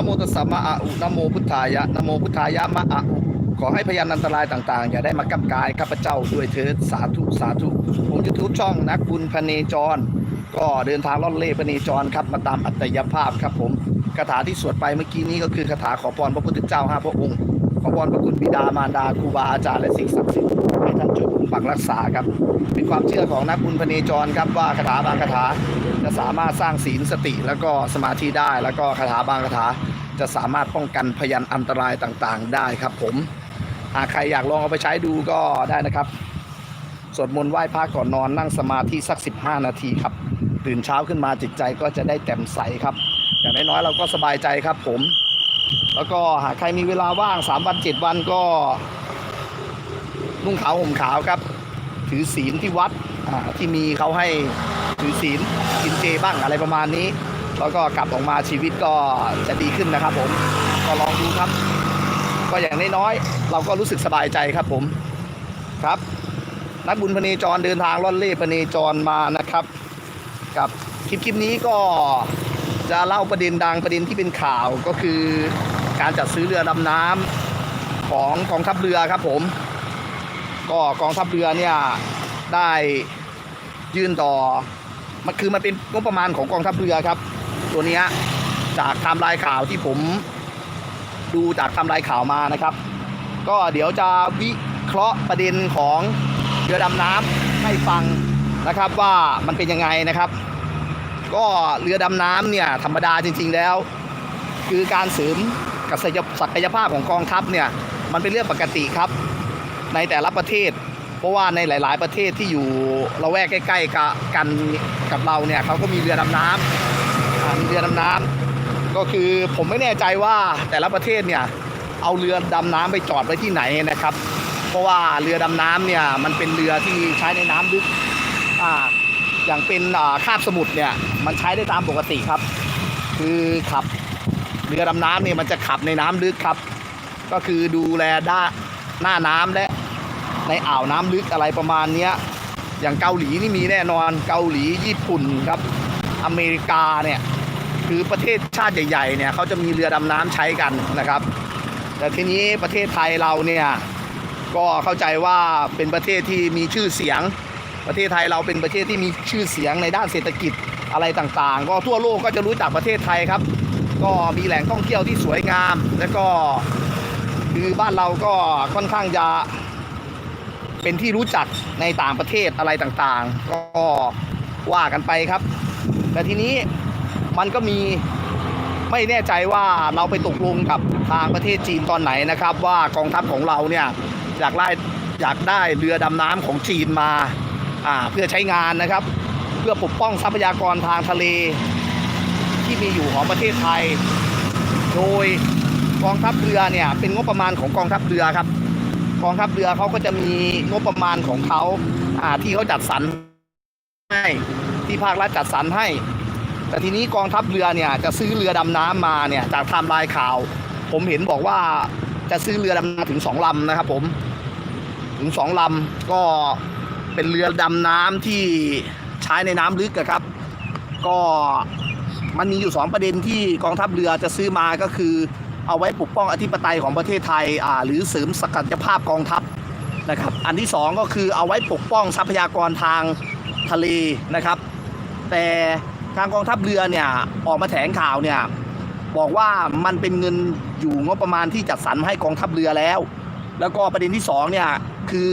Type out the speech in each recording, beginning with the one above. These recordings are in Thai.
นโมตัสสะมะอะอุนโมพุทธายะนโมพุทธายะมะอะอุขอให้พยานอันตรายต่างๆ อย่าได้มากำกายข้าพเจ้าด้วยเถิดสาธุสาธุผมจะทุบช่องนักบุญพเนจร ก็เดินทางล่อนเล่พเนจรครับมาตามอัตยภาพครับผมคาถาที่สวดไปเมื่อกี้นี้ก็คือคาถาขอพรพระพุทธเจ้าห้าพระองค์ ขอพรพระคุณบิดามารดาครูบาอาจารย์และสิ่งศักดิ์สิทธิ์ให้ท่านช่วยปกปักรักษาครับ เป็นความเชื่อของนักบุญพเนจรครับว่าคาถาบางคาถา จะสามารถสร้างศีลสติแล้วก็สมาธิได้ แล้วก็คาถาบางคาถาจะสามารถป้องกันพยันอันตรายต่างๆ ได้ครับผมหากใครอยากลองเอาไปใช้ดูก็ได้นะครับสวดมนต์ไหว้พระก่อนนอนนั่งสมาธิสัก 15 นาทีครับ ตื่นเช้าขึ้นมาจิตใจก็จะได้แจ่มใสครับ อย่างน้อยๆเราก็สบายใจครับผม แล้วก็หากใครมีเวลาว่าง 3 วัน 7 วันก็นุ่งขาวห่มขาวครับ ถือศีลที่วัดที่มีเขาให้ ถือศีลกินเจบ้างอะไรประมาณนี้ แล้วก็กลับออกมาชีวิตก็จะดีขึ้นนะครับ ผมก็ลองดูครับ ก็อย่างน้อยๆเราก็รู้สึกสบายใจครับผมครับ นักบุญพเนจรเดินทางล่อนเล่พเนจรมานะครับ กับคลิปคลิปนี้ก็จะเล่าประเด็นดังประเด็นที่เป็นข่าวก็คือการจัดซื้อเรือดำน้ำของกองทัพเรือครับผม ก็กองทัพเรือเนี่ยได้ยื่นต่อ มันคือมันเป็นงบประมาณของกองทัพเรือครับ ตัวนี้จากไทม์ไลน์ข่าวที่ผมดูจากไทม์ไลน์ข่าวมานะครับ ก็เดี๋ยวจะวิเคราะห์ประเด็นของเรือดำน้ำให้ฟังนะครับว่ามันเป็นยังไงนะครับ ก็เรือดำน้ำเนี่ยธรรมดาจริง ๆแล้ว คือการเสริมกับศักยภาพของกองทัพเนี่ยมันเป็นเรื่องปกติครับ ในแต่ละประเทศ เพราะว่าในหลาย ๆ ประเทศที่อยู่ละแวกใกล้ๆกับกันกับเราเนี่ยเขาก็มีเรือดำน้ำมีเรือดำน้ำก็คือผมไม่แน่ใจว่าแต่ละประเทศเนี่ยเอาเรือดำน้ำไปจอดไว้ที่ไหนนะครับ เพราะว่าเรือดำน้ำเนี่ยมันเป็นเรือที่ใช้ในน้ำลึกอ่าอย่างเป็นคาบสมุทรเนี่ยมันใช้ได้ตามปกติครับ คือขับเรือดำน้ำเนี่ยมันจะขับในน้ำลึกครับ ก็คือดูแลด้านหน้าน้ำและ ในอ่าวน้ำลึกอะไรประมาณเนี้ยอย่างเกาหลีนี่มีแน่นอนเกาหลีญี่ปุ่นครับอเมริกาเนี่ยคือประเทศชาติใหญ่ๆเนี่ยเขาจะมีเรือดำน้ำใช้กันนะครับ แต่ทีนี้ประเทศไทยเราเนี่ยก็เข้าใจว่าเป็นประเทศที่มีชื่อเสียง ประเทศไทยเราเป็นประเทศที่มีชื่อเสียงในด้านเศรษฐกิจอะไรต่างๆ ก็ทั่วโลกก็จะรู้จักประเทศไทยครับ ก็มีแหล่งท่องเที่ยวที่สวยงาม และก็คือบ้านเราก็ค่อนข้างจะ เป็นที่รู้จักในต่างประเทศอะไรต่างๆ ก็ว่ากันไปครับ แต่ทีนี้มันก็มีไม่แน่ใจว่าเราไปตกลงกับทางประเทศจีนตอนไหนนะครับ ว่ากองทัพของเราเนี่ยอยากได้อยากได้เรือดำน้ำของจีนมาอ่าเพื่อใช้งานนะครับ เพื่อปกป้องทรัพยากรทางทะเล ที่มีอยู่ของประเทศไทย โดยกองทัพเรือเนี่ยเป็นงบประมาณของกองทัพเรือครับ กองทัพเรือเขาก็จะมีงบประมาณของเขาอ่าที่เขาจัดสรรให้ที่ภาครัฐจัดสรรให้ แต่ทีนี้กองทัพเรือเนี่ยจะซื้อเรือดำน้ำมาเนี่ยจากไทม์ไลน์ข่าว ผมเห็นบอกว่าจะซื้อเรือดำน้ำถึงสองลำนะครับ ผมถึงสองลำก็เป็นเรือดำน้ำที่ใช้ในน้ำลึกอะครับ ก็มันมีอยู่สองประเด็นที่กองทัพเรือจะซื้อมาก็คือ เอาไว้ปกป้องอธิปไตยของประเทศไทยหรือเสริมศักยภาพกองทัพนะครับ อันที่สองก็คือเอาไว้ปกป้องทรัพยากรทางทะเลนะครับ แต่ทางกองทัพเรือเนี่ยออกมาแถลงข่าวเนี่ยบอกว่ามันเป็นเงินอยู่งบประมาณที่จัดสรรให้กองทัพเรือแล้ว แล้วก็ประเด็นที่สองเนี่ยคือ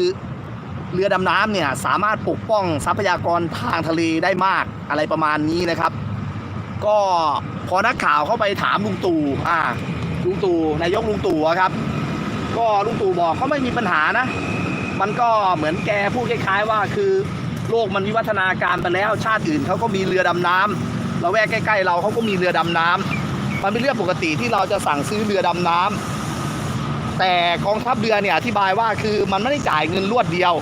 เรือดำน้ำเนี่ยสามารถปกป้องทรัพยากรทางทะเลได้มากอะไรประมาณนี้นะครับ ก็พอนักข่าวเข้าไปถามลุงตู่อ่า ลุงตู่นายกลุงตู่ครับ ก็ลุงตู่บอกเขาไม่มีปัญหานะ มันก็เหมือนแกพูดคล้ายๆว่าคือโลกมันวิวัฒนาการไปแล้วชาติอื่นเขาก็มีเรือดำน้ำเราแวกใกล้ๆเราเขาก็มีเรือดำน้ำมันเป็นเรื่องปกติที่เราจะสั่งซื้อเรือดำน้ำแต่กองทัพเรือเนี่ยอธิบายว่าคือมันไม่ได้จ่ายเงินรวดเดียว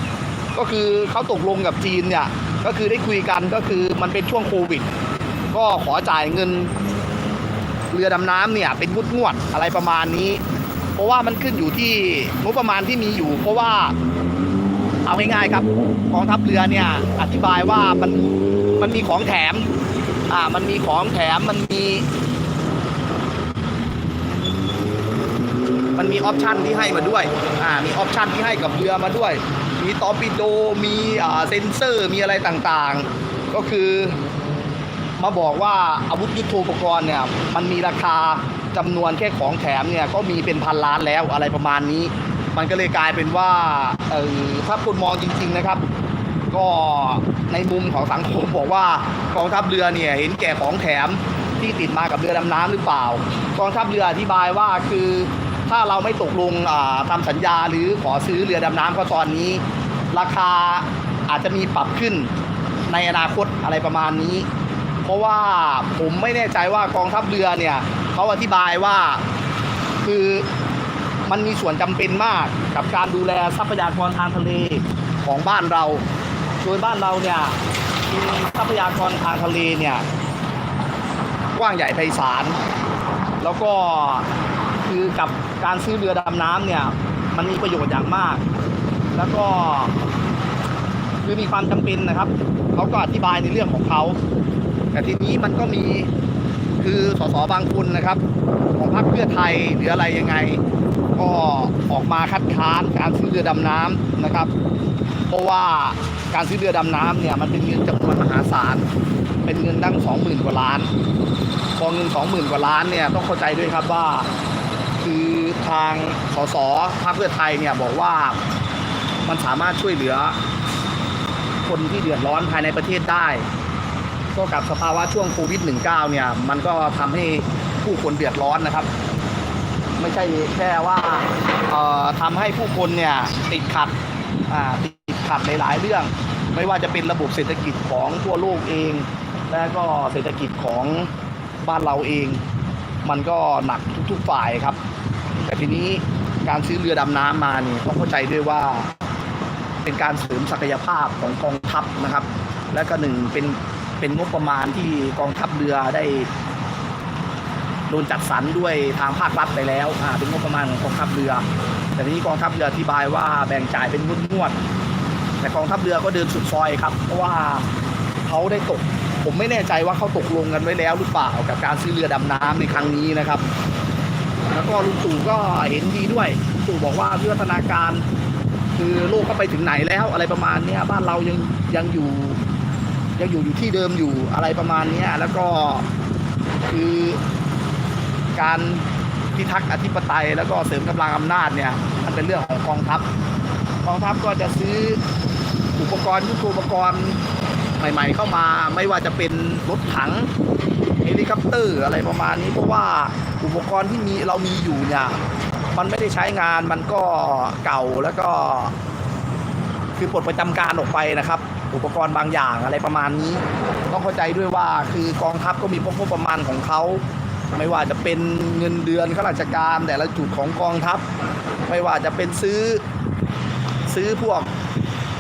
ก็คือเขาตกลงกับจีนเนี่ยก็คือได้คุยกันก็คือมันเป็นช่วงโควิด ก็ขอจ่ายเงิน เรือดำน้ำเนี่ยเป็นงวดงวดอะไรประมาณนี้ เพราะว่ามันขึ้นอยู่ที่งบประมาณที่มีอยู่ เพราะว่าเอาง่ายๆครับกองทัพเรือเนี่ยอธิบายว่ามันมันมีของแถมอ่ามันมีของแถมมันมี มันมีออปชันที่ให้มาด้วยอ่ามีออปชันที่ให้กับเรือมาด้วย มีตอร์ปิโดมีอ่าเซนเซอร์มีอะไรต่างๆ ก็คือ มาบอกว่าอาวุธยุทโธปกรณ์เนี่ยมันมีราคาจำนวนแค่ของแถมเนี่ยก็มีเป็นพันล้านแล้วอะไรประมาณนี้ มันก็เลยกลายเป็นว่าเออถ้าคุณมองจริง ๆนะครับ ก็ในมุมของสังคมบอกว่ากองทัพเรือเนี่ยเห็นแก่ของแถมที่ติดมากับเรือดำน้ำหรือเปล่ากองทัพเรืออธิบายว่าคือถ้าเราไม่ตกลงอ่าทำสัญญาหรือขอซื้อเรือดำน้ำก็ตอนนี้ ราคาอาจจะมีปรับขึ้นในอนาคตอะไรประมาณนี้ เพราะว่าผมไม่แน่ใจว่ากองทัพเรือเนี่ยเขาอธิบายว่าคือมันมีส่วนจำเป็นมากกับการดูแลทรัพยากรทางทะเลของบ้านเราโดยบ้านเราเนี่ยมีทรัพยากรทางทะเลเนี่ยกว้างใหญ่ไพศาลแล้วก็คือกับการซื้อเรือดำน้ำเนี่ยมันมีประโยชน์อย่างมาก แล้วก็คือมีความจำเป็นนะครับเขาก็อธิบายในเรื่องของเขา แต่ทีนี้มันก็มีคือสสบางคนนะครับ ของพรรคเพื่อไทยหรืออะไรยังไง ก็ออกมาคัดค้านการซื้อเรือดำน้ำนะครับ เพราะว่าการซื้อเรือดำน้ำเนี่ยมันเป็นเงินจำนวนมหาศาลเป็นเงินตั้งสองหมื่นกว่าล้านพอเงินสองหมื่นกว่าล้านเนี่ยต้องเข้าใจด้วยครับว่าคือทางสสพรรคเพื่อไทยเนี่ยบอกว่ามันสามารถช่วยเหลือคนที่เดือดร้อนภายในประเทศได้ ก็กับสภาวะช่วงโควิด -19 เนี่ย มันก็ทำให้ผู้คนเดือดร้อนนะครับ ไม่ใช่แค่ว่าเอ่อทำให้ผู้คนเนี่ยติดขัดติดขัดในหลายเรื่อง ไม่ว่าจะเป็นระบบเศรษฐกิจของทั่วโลกเอง และก็เศรษฐกิจของบ้านเราเอง มันก็หนักทุกๆฝ่ายครับ แต่ทีนี้การซื้อเรือดำน้ำมานี่ต้องเข้าใจด้วยว่าเป็นการเสริมศักยภาพของกองทัพนะครับ และก็หนึ่งเป็น เป็นงบประมาณที่กองทัพเรือได้โดนจัดสรรด้วยทางภาครัฐไปแล้วอ่าเป็นงบประมาณของกองทัพเรือ แต่ทีนี้กองทัพเรืออธิบายว่าแบ่งจ่ายเป็นงวดๆแต่กองทัพเรือก็เดินสุดซอยครับเพราะว่าเขาได้ตก ผมไม่แน่ใจว่าเขาตกลงกันไว้แล้วหรือเปล่ากับการซื้อเรือดำน้ำในครั้งนี้นะครับ แล้วก็ลุงตู่ก็เห็นดีด้วยลุงตู่บอกว่าวิวัฒนาการ คือโลกก็ไปถึงไหนแล้วอะไรประมาณนี้บ้านเรายังยังอยู่ ยังอยู่อยู่ที่เดิมอยู่อะไรประมาณนี้แล้วก็คือการพิทักษ์อธิปไตย แล้วก็เสริมกำลังอำนาจเนี่ยมันเป็นเรื่องของกองทัพกองทัพก็จะซื้ออุปกรณ์ยุทโธปกรณ์ใหม่ๆ เข้ามาไม่ว่าจะเป็นรถถังเฮลิคอปเตอร์อะไรประมาณนี้เพราะว่าอุปกรณ์ที่มีเรามีอยู่เนี่ยมันไม่ได้ใช้งานมันก็เก่าแล้วก็ คือปลดประจำการออกไปนะครับ อุปกรณ์บางอย่างอะไรประมาณนี้ ต้องเข้าใจด้วยว่าคือกองทัพก็มีงบประมาณของเขาไม่ว่าจะเป็นเงินเดือนข้าราชการแต่ละจุดของกองทัพ ไม่ว่าจะเป็นซื้อซื้อพวก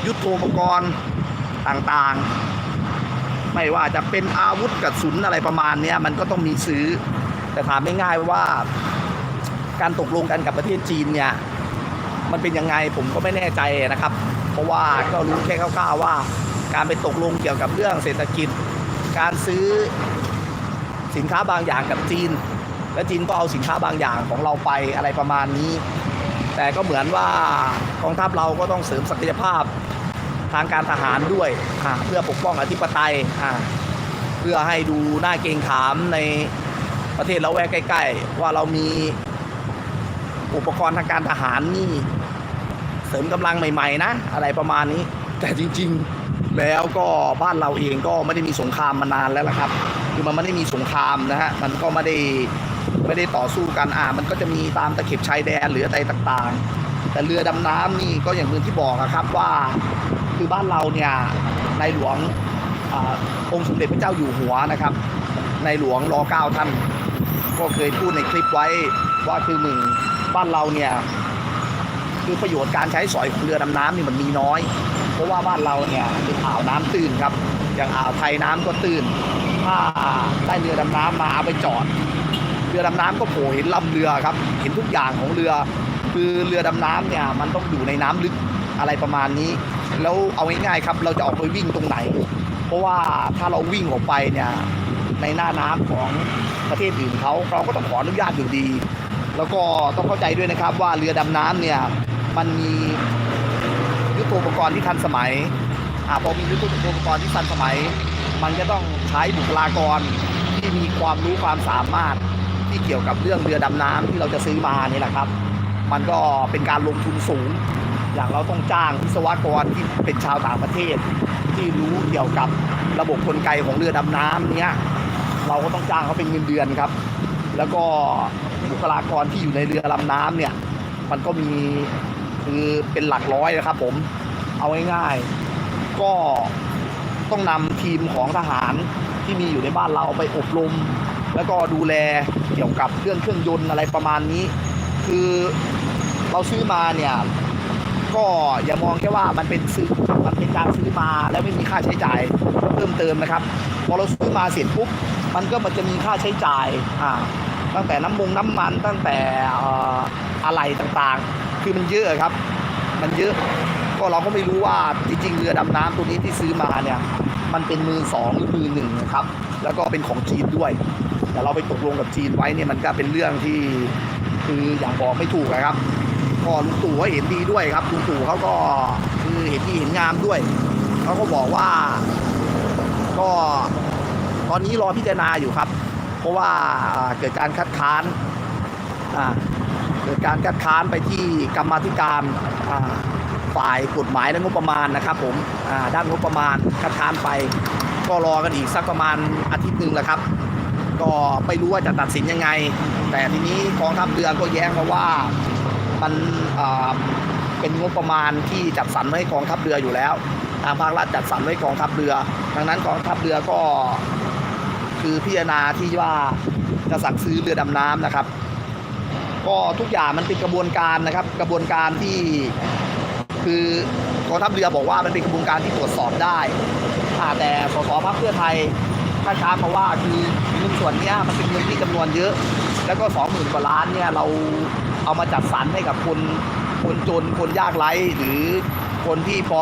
ยุทโธปกรณ์ต่างๆ ไม่ว่าจะเป็นอาวุธกระสุนอะไรประมาณนี้มันก็ต้องมีซื้อ แต่ถามง่ายๆว่าการตกลงกันกับประเทศจีนเนี่ยมันเป็นยังไงผมก็ไม่แน่ใจนะครับ เพราะว่าก็รู้แค่คร่าวๆว่า การไปตกลงเกี่ยวกับเรื่องเศรษฐกิจ การซื้อสินค้าบางอย่างกับจีน และจีนก็เอาสินค้าบางอย่างของเราไปอะไรประมาณนี้ แต่ก็เหมือนว่ากองทัพเราก็ต้องเสริมศักยภาพทางการทหารด้วยเพื่อปกป้องอธิปไตยเพื่อให้ดูหน่าเกรงขามในประเทศละแวกใกล้ ๆ ว่าเรามีอุปกรณ์ทางการทหารนี่ สริมกำลังใหม่ๆนะ อะไรประมาณนี้ แต่จริง ๆ แล้วก็บ้านเราเองก็ไม่ได้มีสงครามมานานแล้วละครับ คือมันไม่ได้มีสงครามนะฮะมันก็ไม่ได้ไม่ได้ต่อสู้กันอ่ามันก็จะมีตามตะเข็บชายแดนหรืออะไรต่างๆ แต่เรือดำน้ำนี่ก็อย่างที่ที่บอกครับว่าคือบ้านเราเนี่ยในหลวงอองค์สมเด็จพระเจ้าอยู่หัวนะครับ ในหลวงรอเก้าท่านก็เคยพูดในคลิปไว้ว่าคือหนึ่งบ้านเราเนี่ย คือประโยชน์การใช้สอยของเรือดำน้ำนี่มันมีน้อย เพราะว่าบ้านเราเนี่ยเป็นอ่าวน้ำตื้นครับ อย่างอ่าวไทยน้ำก็ตื้น ถ้าได้เรือดำน้ำมาเอาไปจอด เรือดำน้ำก็โผล่เห็นลำเรือครับ เห็นทุกอย่างของเรือ คือเรือดำน้ำเนี่ยมันต้องอยู่ในน้ำลึกอะไรประมาณนี้ แล้วเอาง่ายๆครับ เราจะออกไปวิ่งตรงไหน เพราะว่าถ้าเราวิ่งออกไปเนี่ยในหน้าน้ำของประเทศอื่นเขาเราก็ต้องขออนุญาตอยู่ดี แล้วก็ต้องเข้าใจด้วยนะครับว่าเรือดำน้ำเนี่ย มันมียุทโธปกรณ์ที่ทันสมัยอพอมียุทโธปกรณ์ที่ทันสมัย มันจะต้องใช้บุคลากรที่มีความรู้ความสามารถที่เกี่ยวกับเรื่องเรือดำน้ำที่เราจะซื้อมานี่แหละครับ มันก็เป็นการลงทุนสูง อย่างเราต้องจ้างวิศวกรที่เป็นชาวต่างประเทศ ที่รู้เกี่ยวกับระบบกลไกของเรือดำน้ำเนี้ยเราก็ต้องจ้างเขาเป็นเงินเดือนครับ แล้วก็บุคลากรที่อยู่ในเรือลำน้ำเนี่ย มันก็มี คือเป็นหลักร้อยนะครับผมเอาง่ายๆก็ต้องนำทีมของทหารที่มีอยู่ในบ้านเราไปอบรม แล้วก็ดูแลเกี่ยวกับเรื่องเครื่องยนต์อะไรประมาณนี้ คือเราซื้อมาเนี่ยก็อย่ามองแค่ว่ามันเป็นซื้อมันเป็นการซื้อมาแล้วไม่มีค่าใช้จ่ายเพิ่มเติมนะครับ พอเราซื้อมาเสร็จปุ๊บมันก็มันจะมีค่าใช้จ่ายอ่าตั้งแต่น้ำมงน้ำมันตั้งแต่เอ่ออะไรต่างๆ คือมันเยอะครับ มันเยอะ ก็เราก็ไม่รู้ว่าจริงๆเรือดำน้ำตัวนี้ที่ซื้อมาเนี่ย มันเป็นมือสองหรือมือหนึ่งนะครับ แล้วก็เป็นของจีนด้วย แต่เราไปตกลงกับจีนไว้เนี่ยมันก็เป็นเรื่องที่คืออย่างบอกไม่ถูกนะครับก็ลุงตู่ก็เห็นดีด้วยครับลุงตู่เขาก็คือเห็นดีเห็นงามด้วยเขาก็บอกว่า ก็ตอนนี้รอพิจารณาอยู่ครับ เพราะว่าอ่าเกิดการคัดค้านอ่า เกิดการคัดค้านไปที่กรรมธิการฝ่ายกฎหมายและงบประมาณนะครับผมด้านงบประมาณคัดค้านไป ก็รอกันอีกสักประมาณอาทิตย์หนึ่งแหละครับ ก็ไม่รู้ว่าจะตัดสินยังไง แต่ทีนี้กองทัพเรือก็แย้งมาว่ามันเป็นงบประมาณที่จัดสรรไว้ให้กองทัพเรืออยู่แล้วทางภาครัฐจัดสรรไว้กองทัพเรือ ดังนั้นกองทัพเรือก็คือพิจารณาที่ว่าจะสั่งซื้อเรือดำน้ำนะครับ ก็ทุกอย่างมันเป็นกระบวนการนะครับ กระบวนการที่คือกองทัพเรือบอกว่ามันเป็นกระบวนการที่ตรวจสอบได้แต่สสพรรคเพื่อไทยค้าช้ามาว่าคือเงินส่วนนี้มันเป็นเงินที่จำนวนเยอะ แล้วก็สองหมื่นกว่าล้านเนี่ยเราเอามาจัดสรรให้กับคนคนจนคนยากไร้หรือคนที่พอ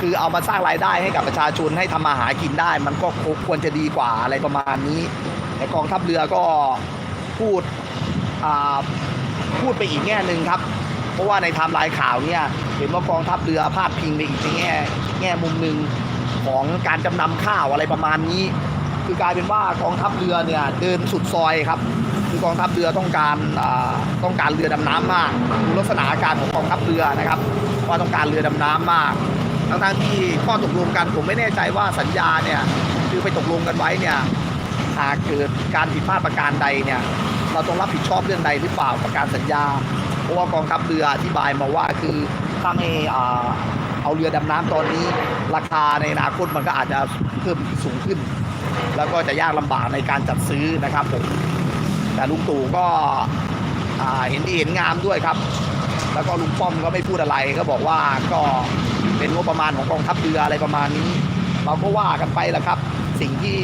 คือเอามาสร้างรายได้ให้กับประชาชนให้ทำมาหากินได้ มันก็ควรจะดีกว่าอะไรประมาณนี้ แต่กองทัพเรือก็พูด พูดไปอีกแง่หนึ่งครับ เพราะว่าในไทม์ไลน์ข่าวเนี่ยเห็นว่ากองทัพเรือพาดพิงไปอีกในแง่แง่มุมหนึ่งของการจำนำข้าวอะไรประมาณนี้ คือกลายเป็นว่ากองทัพเรือเนี่ยเดินสุดซอยครับคือกองทัพเรือต้องการต้องการเรือดำน้ำมากดูลักษณะอาการของกองทัพเรือนะครับว่าต้องการเรือดำน้ำมากทั้งๆที่ข้อตกลงกันผมไม่แน่ใจว่าสัญญาเนี่ยคือไปตกลงกันไว้เนี่ยหากเกิดการผิดพลาดประการใดเนี่ย เราต้องรับผิดชอบเรื่องใดหรือเปล่ากับการสัญญา เพราะว่ากองทัพเรืออธิบายมาว่าคือถ้าไม่เอาเรือดำน้ำตอนนี้ ราคาในอนาคตมันก็อาจจะเพิ่มสูงขึ้น แล้วก็จะยากลำบากในการจัดซื้อนะครับผมแต่ลุงตู่ก็เห็นดีเห็นงามด้วยครับ แล้วก็ลุงป้อมก็ไม่พูดอะไรก็บอกว่าก็เป็นงบประมาณของกองทัพเรืออะไรประมาณนี้ เราก็ว่ากันไปแหละครับ สิ่งที่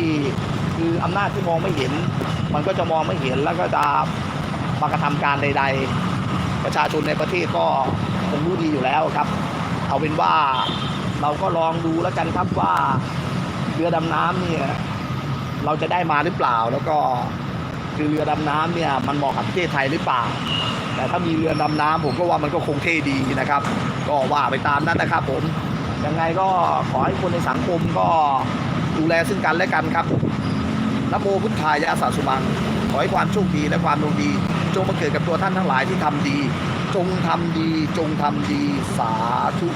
คืออำนาจที่มองไม่เห็น มันก็จะมองไม่เห็นแล้วก็จะมากระทำการใด ๆ ประชาชนในประเทศก็คงรู้ดีอยู่แล้วครับ เอาเป็นว่าเราก็ลองดูแล้วกันครับว่าเรือดำน้ำเนี่ยเราจะได้มาหรือเปล่าแล้วก็คือเรือดำน้ำเนี่ยมันเหมาะกับประเทศไทยหรือเปล่า แต่ถ้ามีเรือดำน้ำผมก็ว่ามันก็คงเท่ดีนะครับ ก็ว่าไปตามนั้นนะครับผมยังไงก็ขอให้คนในสังคมก็ดูแลซึ่งกันและกันครับ นโมพุทธายะสาสุมัง ขอให้ความโชคดีและความดวงดี จงมาเกิดกับตัวท่านทั้งหลายที่ทำดี จงทำดี จงทำดี สาธุ